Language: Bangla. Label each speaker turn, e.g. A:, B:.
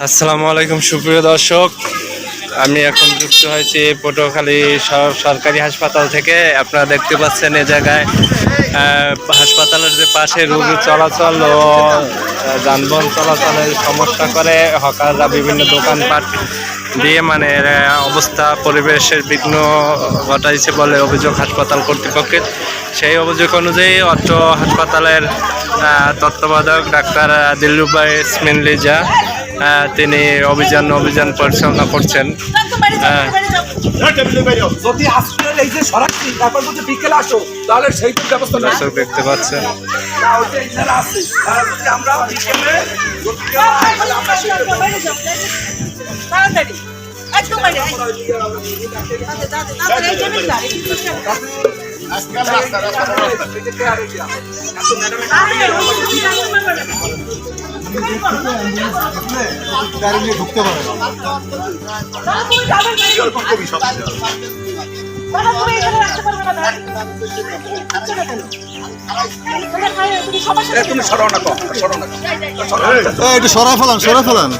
A: আসসালামু আলাইকুম, সুপ্রিয় দর্শক। আমি এখন যুক্ত হয়েছি পটুয়াখালী সর- সরকারি হাসপাতাল থেকে। আপনারা দেখতে পাচ্ছেন এ জায়গায় হাসপাতালের যে পাশে রোগী চলাচল ও যানবাহন চলাচলের সমস্যা করে। হকাররা বিভিন্ন দোকানপাট দিয়ে মানে অবস্থা, পরিবেশের বিঘ্ন ঘটাইছে বলে অভিযোগ হাসপাতাল কর্তৃপক্ষের। সেই অভিযোগ অনুযায়ী অত্র হাসপাতালের তত্ত্বাবধায়ক ডাক্তার দিলরুবাই ইসমিন লিজা তিনি অভিযান অভিযান পরিচালনা করছেন। হ্যাঁ।
B: যদি হাসপাতালের এই যে সরাসরি বিকেলে আসো তাহলে সেইটার ব্যবস্থা না
A: দেখতে পাচ্ছেন।
B: না,
C: গাড়ি ঢুকতে পারে একটু সরাই ফেলান সরাই ফেলান।